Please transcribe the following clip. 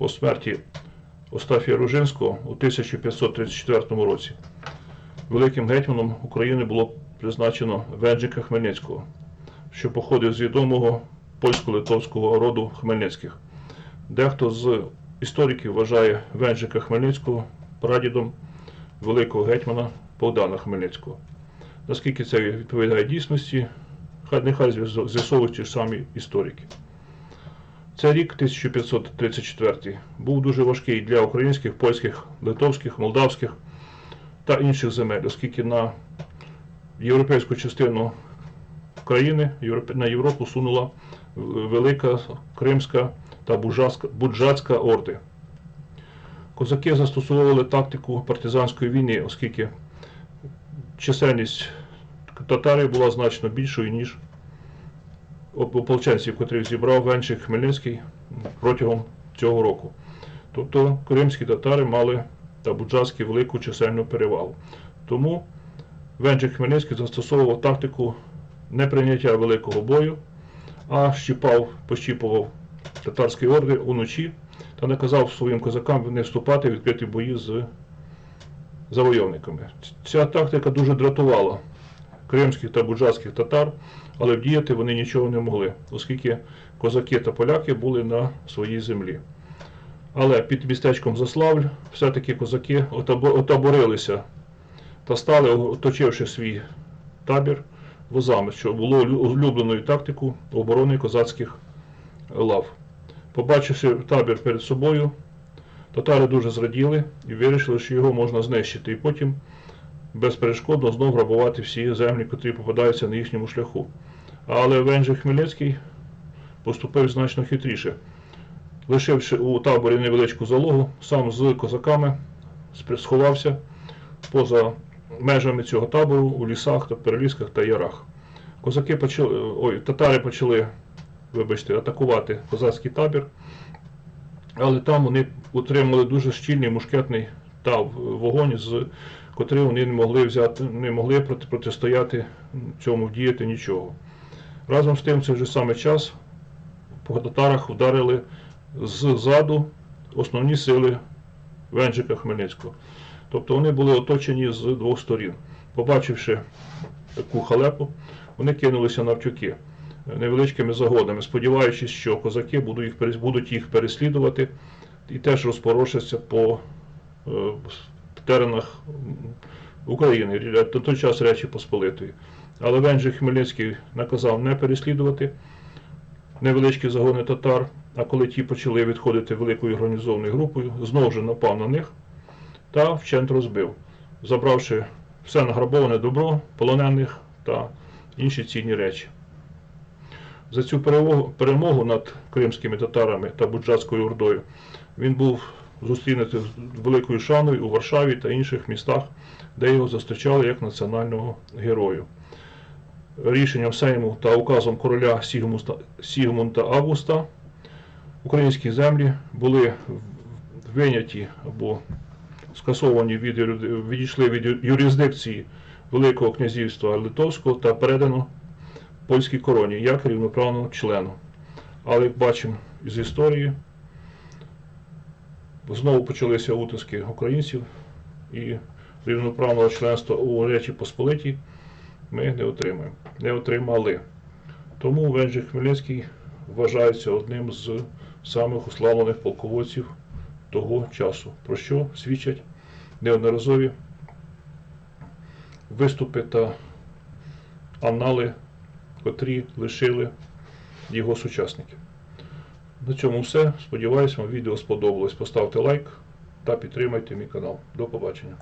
по смерті Остафія Ружинського у 1534 році. Великим гетьманом України було призначено Венджика Хмельницького, що походив з відомого польсько-литовського роду Хмельницьких. Дехто з істориків вважає Венджика Хмельницького прадідом великого гетьмана Богдана Хмельницького. Наскільки це відповідає дійсності, хай нехай з'ясо- з'ясовують ті ж самі історики. Цей рік, 1534, був дуже важкий для українських, польських, литовських, молдавських та інших земель, оскільки на європейську частину країни на Європу сунула велика Кримська та Буджацька, орди. Козаки застосовували тактику партизанської війни, оскільки чисельність татарів була значно більшою, ніж ополченців, котрих зібрав Венчик Хмельницький протягом цього року. Тобто кримські татари мали та буджацькі велику чисельну перевагу. Тому Венчик Хмельницький застосовував тактику неприйняття великого бою, а щіпав, пощіпував татарські орди уночі та наказав своїм козакам не вступати в відкриті бої з завойовниками. Ця тактика дуже дратувала кримських та буджацьких татар, але вдіяти вони нічого не могли, оскільки козаки та поляки були на своїй землі. Але під містечком Заславль все-таки козаки отабо- отаборилися та стали, оточивши свій табір возами, що було улюбленою тактикою оборони козацьких лав. Побачивши табір перед собою, татари дуже зраділи і вирішили, що його можна знищити, і потім безперешкодно знов грабувати всі землі, котрі попадаються на їхньому шляху. Але Венжик Хмельницький поступив значно хитріше. Лишивши у таборі невеличку залогу, сам з козаками сховався поза межами цього табору у лісах та перелісках та ярах. Козаки почали, ой, татари почали, вибачте, атакувати козацький табір, але там вони утримали дуже щільний мушкетний та вогонь, з котрим вони не могли взяти, не могли проти, протистояти цьому вдіяти нічого. Разом з тим, в цей саме час по татарах вдарили ззаду основні сили Венджика Хмельницького. Тобто вони були оточені з двох сторін. Побачивши таку халепу, вони кинулися навтюки невеличкими загонами, сподіваючись, що козаки будуть їх переслідувати і теж розпорошаться по е, теренах України, на той час Речі Посполитої. Але Венджик Хмельницький наказав не переслідувати невеличкі загони татар, а коли ті почали відходити великою організованою групою, знову ж напав на них та вчент розбив, забравши все награбоване добро, полонених та інші цінні речі. За цю перемогу, над кримськими татарами та буджацькою ордою він був зустрінутий з великою шаною у Варшаві та інших містах, де його зустрічали як національного герою. Рішенням Сейму та указом короля Сігмунта Августа українські землі були виняті або скасовані від, відійшли від юрисдикції Великого князівства Литовського та передано польській короні як рівноправному члену. Але як бачимо з історії, знову почалися утиски українців і рівноправного членства у Речі Посполитій ми не отримаємо. Не отримали. Тому Венджик Хмельницький вважається одним з самих уславлених полководців того часу, про що свідчать неодноразові виступи та анали, котрі лишили його сучасники. На цьому все. Сподіваюсь, вам відео сподобалось. Поставте лайк та підтримайте мій канал. До побачення.